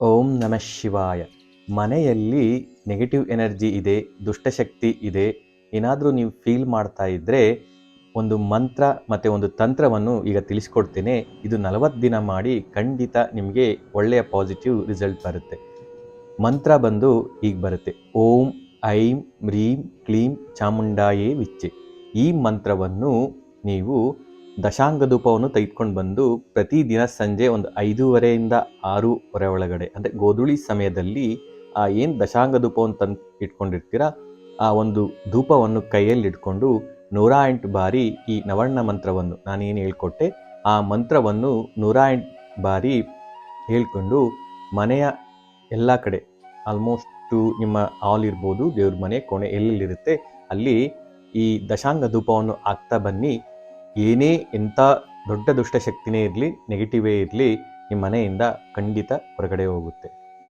ಓಂ ನಮಃ ಶಿವಾಯ. ಮನೆಯಲ್ಲಿ ನೆಗೆಟಿವ್ ಎನರ್ಜಿ ಇದೆ, ದುಷ್ಟಶಕ್ತಿ ಇದೆ. ಏನಾದರೂ ನೀವು ಫೀಲ್ ಮಾಡ್ತಾ ಇದ್ದರೆ ಒಂದು ಮಂತ್ರ ಮತ್ತು ಒಂದು ತಂತ್ರವನ್ನು ಈಗ ತಿಳಿಸ್ಕೊಡ್ತೇನೆ. ಇದು ನಲವತ್ತು ದಿನ ಮಾಡಿ ಖಂಡಿತ ನಿಮಗೆ ಒಳ್ಳೆಯ ಪಾಸಿಟಿವ್ ರಿಸಲ್ಟ್ ಬರುತ್ತೆ. ಮಂತ್ರ ಬಂದು ಈಗ ಬರುತ್ತೆ. ಓಂ, ಐಂ ಮ್ರೀಂ ಕ್ಲೀಂ, ಚಾಮುಂಡಾಯೇ ವಿಚ್ಚೆ ಈ ಮಂತ್ರವನ್ನು ನೀವು ದಶಾಂಗ ಧೂಪವನ್ನು ತೆಗೆದುಕೊಂಡು ಬಂದು ಪ್ರತಿದಿನ ಸಂಜೆ ಒಂದು ಐದೂವರೆಯಿಂದ ಆರೂವರೆ ಒಳಗಡೆ, ಅಂದರೆ ಗೋಧುಳಿ ಸಮಯದಲ್ಲಿ, ಆ ಏನು ದಶಾಂಗ ಧೂಪವನ್ನು ತಂದು ಇಟ್ಕೊಂಡಿರ್ತೀರ, ಆ ಒಂದು ಧೂಪವನ್ನು ಕೈಯಲ್ಲಿ ಇಟ್ಕೊಂಡು ನೂರ ಎಂಟು ಬಾರಿ ಈ ನವರ್ಣ ಮಂತ್ರವನ್ನು ನಾನೇನು ಹೇಳ್ಕೊಟ್ಟೆ, ಆ ಮಂತ್ರವನ್ನು ನೂರ ಬಾರಿ ಹೇಳ್ಕೊಂಡು ಮನೆಯ ಎಲ್ಲ ಕಡೆ ಆಲ್ಮೋಸ್ಟು ನಿಮ್ಮ ಹಾಲ್ ಇರ್ಬೋದು, ದೇವ್ರ ಮನೆ ಕೋಣೆ ಎಲ್ಲೆಲ್ಲಿರುತ್ತೆ, ಅಲ್ಲಿ ಈ ದಶಾಂಗ ಧೂಪವನ್ನು ಹಾಕ್ತಾ ಬನ್ನಿ ಏನೇ ಎಂಥ ದೊಡ್ಡ ದುಷ್ಟಶಕ್ತಿನೇ ಇರಲಿ ನೆಗೆಟಿವೇ ಇರಲಿ ನಿಮ್ಮ ಮನೆಯಿಂದ ಖಂಡಿತ ಹೊರಗಡೆ ಹೋಗುತ್ತೆ.